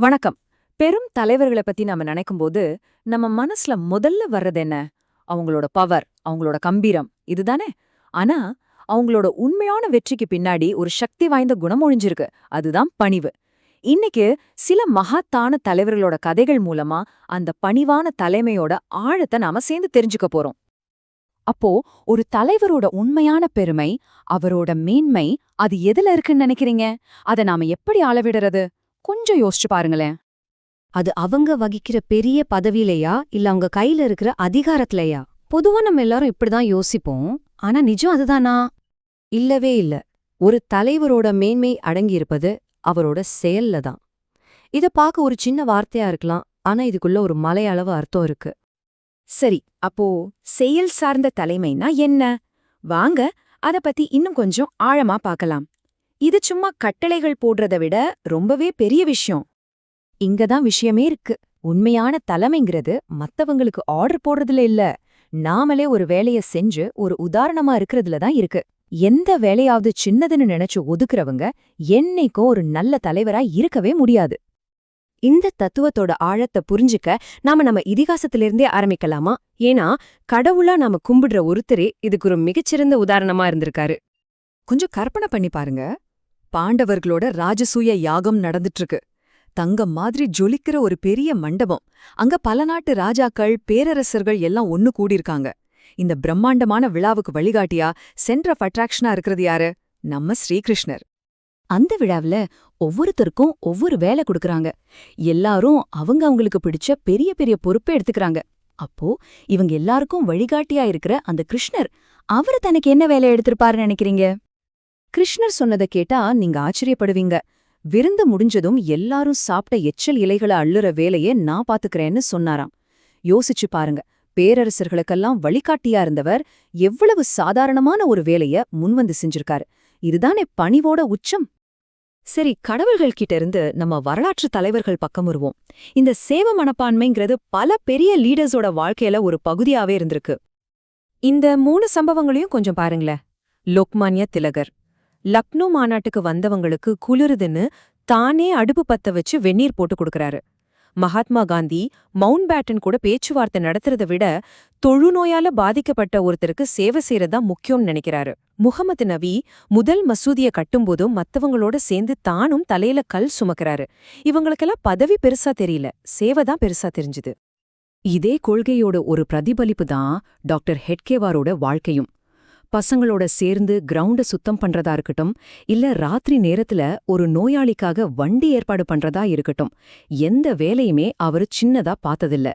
வணக்கம். பெரும் தலைவர்களை பத்தி நாம நினைக்கும்போது நம்ம மனசுல முதல்ல வர்றது என்ன? அவங்களோட பவர் அவங்களோட கம்பீரம் இதுதானே? ஆனா அவங்களோட உண்மையான வெற்றிக்கு பின்னாடி ஒரு சக்தி வாய்ந்த குணம் ஒழிஞ்சிருக்கு. அதுதான் பணிவு. இன்னைக்கு சில மகத்தான தலைவர்களோட கதைகள் மூலமா அந்த பணிவான தலைமையோட ஆழத்தை நாம சேர்ந்து தெரிஞ்சுக்க போறோம். அப்போ ஒரு தலைவரோட உண்மையான பெருமை அவரோட மேன்மை அது எதுல இருக்குன்னு நினைக்கிறீங்க? அதை நாம எப்படி அளவிடுறது? கொஞ்சம் யோசிச்சு பாருங்களேன். அது அவங்க வகிக்கிற பெரிய பதவியிலையா? இல்ல அவங்க கையில இருக்கிற அதிகாரத்திலையா? பொதுவா நம்ம எல்லாரும் இப்படிதான் யோசிப்போம். ஆனா நிஜம் அதுதானா? இல்லவே இல்ல. ஒரு தலைவரோட மேன்மை அடங்கியிருப்பது அவரோட செயல்ல தான் இத பார்க்க ஒரு சின்ன வார்த்தையா இருக்கலாம். ஆனா இதுக்குள்ள ஒரு மலையளவு அர்த்தம் இருக்கு. சரி அப்போ செயல் சார்ந்த தலைமைனா என்ன? வாங்க அத பத்தி இன்னும் கொஞ்சம் ஆழமா பார்க்கலாம். இது சும்மா கட்டளைகள் போடுறத விட ரொம்பவே பெரிய விஷயம். இங்கதான் விஷயமே இருக்கு. உண்மையான தலைமைங்கிறது மத்தவங்களுக்கு ஆர்டர் போடுறதுல இல்ல. நாமளே ஒரு வேலைய செஞ்சு ஒரு உதாரணமா இருக்கிறதுல தான் இருக்கு. எந்த வேலையாவது சின்னதுன்னு நினைச்சு ஒதுக்குறவங்க என்னைக்கும் ஒரு நல்ல தலைவரா இருக்கவே முடியாது. இந்த தத்துவத்தோட ஆழத்தை புரிஞ்சுக்க நாம நம்ம இதிகாசத்திலிருந்தே ஆரம்பிக்கலாமா? ஏன்னா கடவுளா நாம கும்பிடுற ஒருத்தரே இதுக்கு ஒரு மிகச்சிறந்த உதாரணமா இருந்திருக்காரு. கொஞ்சம் கற்பனை பண்ணி பாருங்க. பாண்டவர்களோட ராஜசூய யாகம் நடந்துட்டு இருக்கு தங்கம் மாதிரி ஜொலிக்கிற ஒரு பெரிய மண்டபம். அங்க பல நாட்டு ராஜாக்கள் பேரரசர்கள் எல்லாம் ஒன்னு கூடியிருக்காங்க. இந்த பிரம்மாண்டமான விழாவுக்கு வழிகாட்டியா சென்டர் ஆஃப் அட்ராக்ஷனா இருக்கிறது யாரு? நம்ம ஸ்ரீகிருஷ்ணர். அந்த விழாவுல ஒவ்வொருத்தருக்கும் ஒவ்வொரு வேலை கொடுக்கறாங்க. எல்லாரும் அவங்க அவங்களுக்கு பிடிச்ச பெரிய பெரிய பொறுப்பை எடுத்துக்கறாங்க. அப்போ இவங்க எல்லாருக்கும் வழிகாட்டியா இருக்கிற அந்த கிருஷ்ணர் அவரு தனக்கு என்ன வேலை எடுத்திருப்பாருன்னு நினைக்கிறீங்க? கிருஷ்ணர் சொன்னதை கேட்டா நீங்க ஆச்சரியப்படுவீங்க. விருந்து முடிஞ்சதும் எல்லாரும் சாப்பிட்ட எச்சல் இலைகளை அள்ளுற வேலையை நான் பாத்துக்கறேன்னு சொன்னாராம். யோசிச்சு பாருங்க பேரரசர்களுக்கெல்லாம் வழிகாட்டியா இருந்தவர் எவ்வளவு சாதாரணமான ஒரு வேலைய முன்வந்து செஞ்சிருக்காரு. இதுதானே பணிவோட உச்சம். சரி கடவுள்கள் கிட்ட இருந்து நம்ம வரலாற்று தலைவர்கள் பக்கம் வருவோம். இந்த சேவ மனப்பான்மைங்கிறது பல பெரிய லீடர்ஸோட வாழ்க்கையில ஒரு பகுதியாவே இருந்திருக்கு. இந்த மூணு சம்பவங்களையும் கொஞ்சம் பாருங்களேன். லோக்மான்ய திலகர். லக்னோ மாநாட்டுக்கு வந்தவங்களுக்கு குளிருதுன்னு தானே அடுப்பு பத்த வச்சு வெந்நீர் போட்டு கொடுக்கறாரு. மகாத்மா காந்தி மவுண்ட் பேட்டன் கூட பேச்சுவார்த்தை நடத்துறத விட தொழுநோயால பாதிக்கப்பட்ட ஒருத்தருக்கு சேவை செய்யறதா முக்கியம்னு நினைக்கிறாரு. முகமது நபி முதல் மசூதிய கட்டும்போதும் மத்தவங்களோட சேர்ந்து தானும் தலையில கல் சுமக்கறாரு. இவங்களுக்கெல்லாம் பதவி பெருசா தெரியல சேவை தான் பெருசா தெரிஞ்சுது. இதே கொள்கையோட ஒரு பிரதிபலிப்பு தான் டாக்டர் ஹெட்கேவாரோட வாழ்க்கையும். பசங்களோட சேர்ந்து கிரவுண்ட சுத்தம் பண்றதா இருக்கட்டும் இல்ல ராத்திரி நேரத்துல ஒரு நோயாளிக்காக வண்டி ஏற்பாடு பண்றதா இருக்கட்டும் எந்த வேலையுமே அவரு சின்னதா பார்த்ததில்ல.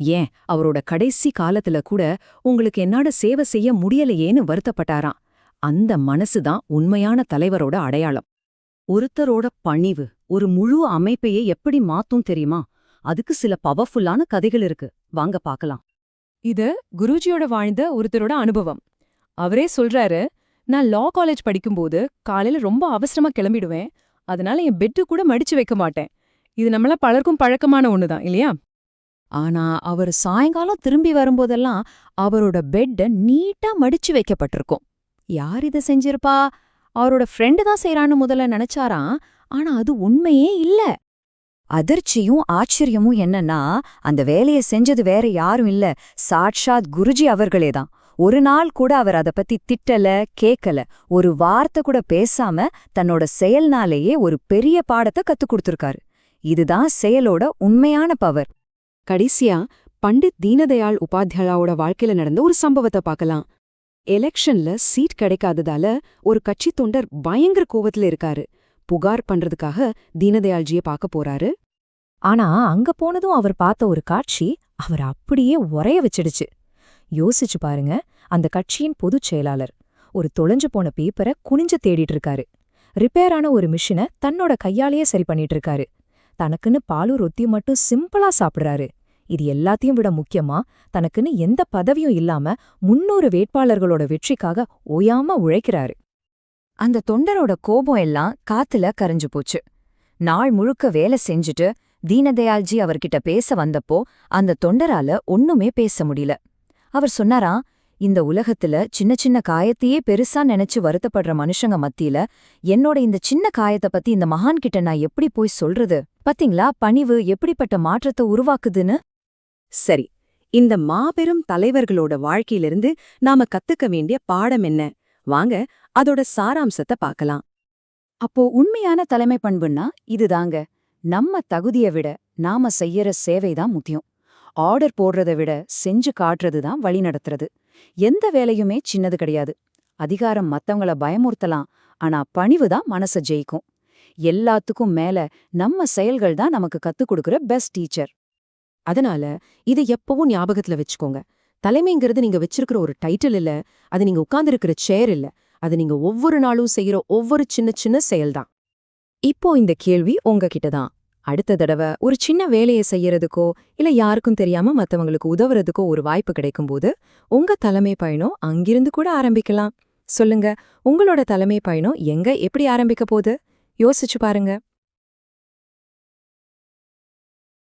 ஏன் அவரோட கடைசி காலத்துல கூட உங்களுக்கு என்னாட சேவை செய்ய முடியலையேன்னு வருத்தப்பட்டாராம். அந்த மனசுதான் உண்மையான தலைவரோட அடையாளம். ஒருத்தரோட பணிவு ஒரு முழு அமைப்பையே எப்படி மாத்தும் தெரியுமா? அதுக்கு சில பவர்ஃபுல்லான கதைகள் இருக்கு. வாங்க பாக்கலாம் இது குருஜியோட வாழ்ந்த ஒருத்தரோட அனுபவம். அவரே சொல்றாரு நான் லா காலேஜ் படிக்கும்போது காலையில ரொம்ப அவசரமா கிளம்பிடுவேன். அதனால என் பெட்டு கூட மடிச்சு வைக்க மாட்டேன். இது நம்மள பலருக்கும் பழக்கமான ஒண்ணுதான் இல்லையா? ஆனா அவர் சாயங்காலம் திரும்பி வரும்போதெல்லாம் அவரோட பெட்ட நீட்டா மடிச்சு வைக்கப்பட்டிருக்கும். யார் இத செஞ்சிருப்பா? அவரோட ஃப்ரெண்டு தான் செய்யறான்னு முதல்ல நினைச்சாராம் ஆனா அது உண்மையே இல்ல. அதிர்ச்சியும் ஆச்சரியமும் என்னன்னா அந்த வேலைய செஞ்சது வேற யாரும் இல்ல. சாட்சாத் குருஜி அவர்களே தான். ஒரு நாள் கூட அவர் அத பத்தி திட்டல கேக்கல. ஒரு வார்த்தை கூட பேசாம தன்னோட செயல்னாலேயே ஒரு பெரிய பாடத்தை கத்துக் கொடுத்திருக்காரு. இதுதான் செயலோட உண்மையான பவர். கடைசியா பண்டித் தீனதயாள் உபாத்யாயாவோட வாழ்க்கையில நடந்த ஒரு சம்பவத்தை பார்க்கலாம் எலெக்ஷன்ல சீட் கிடைக்காததால ஒரு கட்சி தொண்டர் பயங்கர கோவத்துல இருக்காரு. புகார் பண்றதுக்காக தீனதயாள்ஜிய பார்க்க போறாரு. ஆனா அங்க போனதும் அவர் பார்த்த ஒரு காட்சி அவர் அப்படியே உரைய வச்சிடுச்சு. யோசிச்சு பாருங்க. அந்த கட்சியின் பொதுச் செயலாளர் ஒரு தொலைஞ்சு போன பேப்பரை குனிஞ்சு தேடிட்டு இருக்காரு. ரிப்பேரான ஒரு மிஷினை தன்னோட கையாலேயே சரி பண்ணிட்டு இருக்காரு. தனக்குன்னு பாலும் ரொத்தியும் மட்டும் சிம்பிளா சாப்பிடுறாரு. இது எல்லாத்தையும் விட முக்கியமா தனக்குன்னு எந்த பதவியும் இல்லாம முன்னூறு வேட்பாளர்களோட வெற்றிக்காக ஓயாம உழைக்கிறாரு. அந்த தொண்டரோட கோபம் எல்லாம் காத்துல கரைஞ்சு போச்சு. நாள் முழுக்க வேலை செஞ்சுட்டு தீனதயாள்ஜி அவர்கிட்ட பேச வந்தப்போ அந்த தொண்டரால ஒண்ணுமே பேச முடியல. அவர் சொன்னாரா இந்த உலகத்துல சின்ன சின்ன காயத்தையே பெருசா நினைச்சு வருத்தப்படுற மனுஷங்க மத்தியில என்னோட இந்த சின்ன காயத்தை பத்தி இந்த மகான் கிட்ட நான் எப்படி போய் சொல்றது? பாத்தீங்களா? பணிவு எப்படிப்பட்ட மாற்றத்தை உருவாக்குதுன்னு? சரி இந்த மாபெரும் தலைவர்களோட வாழ்க்கையிலிருந்து நாம கத்துக்க வேண்டிய பாடம் என்ன? வாங்க அதோட சாராம்சத்தை பார்க்கலாம். அப்போ உண்மையான தலைமை பண்புன்னா இதுதாங்க. நம்ம தகுதியை விட நாம செய்யற சேவைதான் முக்கியம். ஆர்டர் போடுறதை விட செஞ்சு காட்டுறது தான் வழி நடத்துறது. எந்த வேலையுமே சின்னது கிடையாது. அதிகாரம் மத்தவங்கள பயமுறுத்தலாம். ஆனா பணிவு தான் மனச ஜெயிக்கும். எல்லாத்துக்கும் மேல நம்ம செயல்கள் தான் நமக்கு கத்துக் கொடுக்குற பெஸ்ட் டீச்சர் அதனால இதை எப்பவும் ஞாபகத்துல வச்சுக்கோங்க. தலைமைங்கிறது நீங்க வச்சிருக்கிற ஒரு டைட்டில் இல்ல அது நீங்க உட்கார்ந்துருக்கிற சேர் இல்ல அது நீங்க ஒவ்வொரு நாளும் செய்யற ஒவ்வொரு சின்ன சின்ன செயல்தான். இப்போ இந்த கேள்வி உங்ககிட்ட தான் அடுத்த தடவை ஒரு சின்ன வேலையை செய்யறதுக்கோ இல்ல யாருக்கும் தெரியாம மத்தவங்களுக்கு உதவுறதுக்கோ ஒரு வாய்ப்பு கிடைக்கும்போது உங்க தலைமை பயணம் அங்கிருந்து கூட ஆரம்பிக்கலாம். சொல்லுங்க உங்களோட தலைமை பயணம் எங்க எப்படி ஆரம்பிக்க போகுது? யோசிச்சு பாருங்க.